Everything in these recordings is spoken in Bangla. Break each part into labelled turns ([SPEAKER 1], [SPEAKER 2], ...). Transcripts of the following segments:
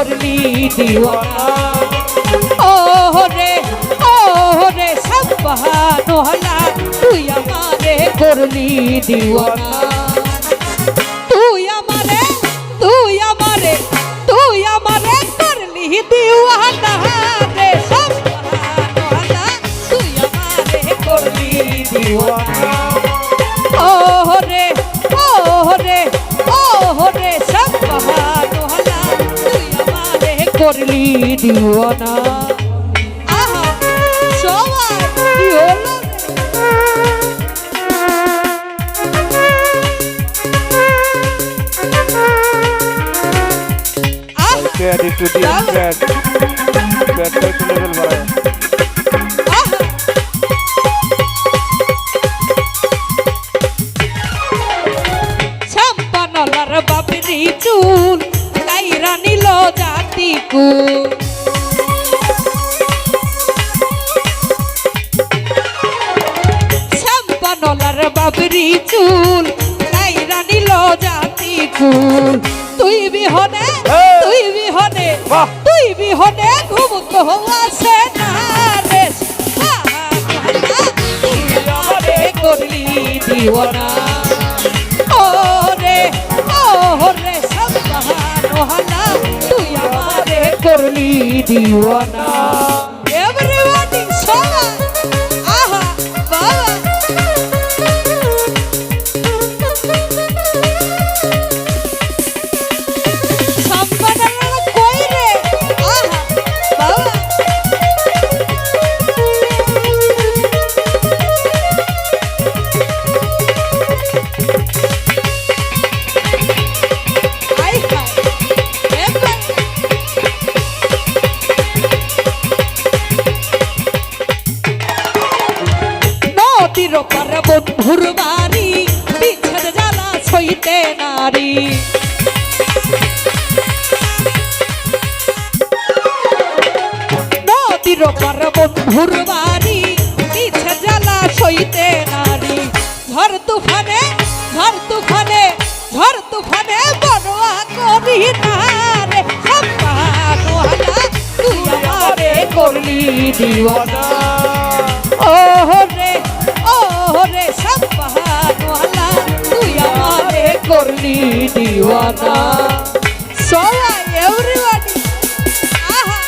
[SPEAKER 1] করলি দিওয়ানা ওহরে ওহরে সম্পাহান ওহানা তুই আমারে করলি দিওয়ানা তুই আমারে তুই আমারে তুই আমারে করলি দিওয়ানা রে সম্পাহান ওহানা তুই আমারে করলি দিওয়ানা করলি দিওয়ানা। আহা সবাই কি হলো আহ
[SPEAKER 2] প্যাড একটু দিন প্যাড প্যাডটা একটু লেভেল বাড়ায়
[SPEAKER 1] আহা বাপরি চুল কাইরা নিল জাতি কুল তুই বিহনে তুই বিহনে তুই বিহনে ঘুম তো আসে না রে। করলি দিওয়ানা। ওরে সব বাহানো হানা তুই আমারে করলি দিওয়ানা। নদীর পার বন্ধুর বাড়ি বিচ্ছেদ জ্বালা ছইতে নারী। নদীর পার বন্ধুর বাড়ি বিচ্ছেদ জ্বালা ছইতে নারী। ঝড় তুফানে ঝড় তুফানে ঝড় তুফানে বড়ুয়া করি না রে। সম্পানো তুই আমারে করলি দিওয়ানা। ওহরে করলি দিওয়ানা সবাই এভরিবডি আহা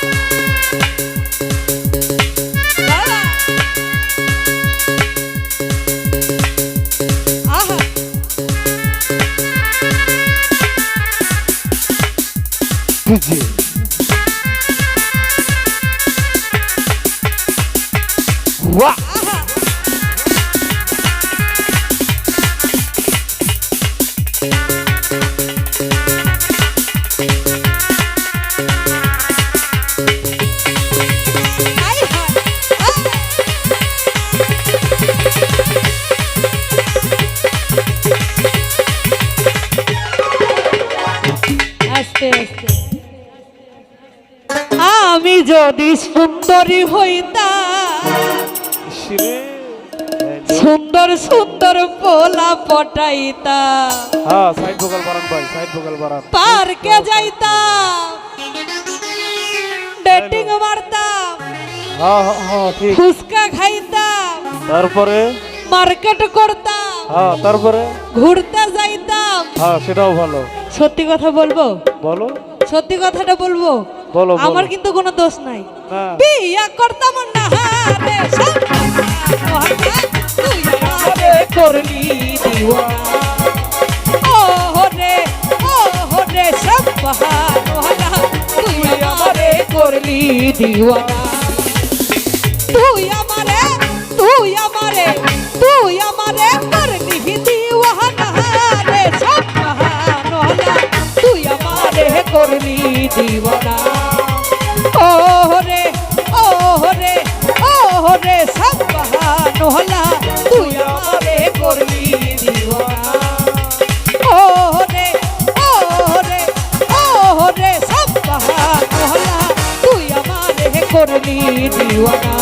[SPEAKER 1] যদি সুন্দরী
[SPEAKER 2] হইতা।
[SPEAKER 1] সুন্দর সুন্দর পোলা পটাইতাম
[SPEAKER 2] হ্যাঁ সাইড ভোকাল বাড়ান ভাই সাইড ভোকাল বাড়ান
[SPEAKER 1] পার্কে যাইতা। ডেটিং মারতাম
[SPEAKER 2] হ্যাঁ হ্যাঁ হ্যাঁ ঠিক।
[SPEAKER 1] ফুচকা খাইতাম
[SPEAKER 2] তারপরে?
[SPEAKER 1] মার্কেট করতাম
[SPEAKER 2] হ্যাঁ তারপরে?
[SPEAKER 1] ঘুরতে যাইতাম
[SPEAKER 2] হ্যাঁ সেটাও ভালো।
[SPEAKER 1] সত্যি কথা বলব?
[SPEAKER 2] বলো।
[SPEAKER 1] সত্যি কথাটা বলব?
[SPEAKER 2] বলো।
[SPEAKER 1] আমার কিন্তু কোনো দোষ নাই।
[SPEAKER 2] না
[SPEAKER 1] বিয়া করতাম না রে তুই আমারে করলি দিওয়ানা ও রে ও রে সব বাহানা তুই আমারে করলি তুই আমারে তুই আমারে তুই আমারে করলি দিওয়ানা। রে সব বাহানা তুই আমারে করলি দিওয়ানা। মোহনা তুই আমারে করবি দিওয়ানা। ও রে ও রে ও রে সব মোহনা তুই আমারে করলি দিওয়ানা।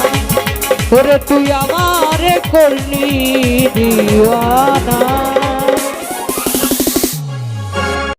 [SPEAKER 1] ওরে, তুই আমারে করলি দিওয়ানা।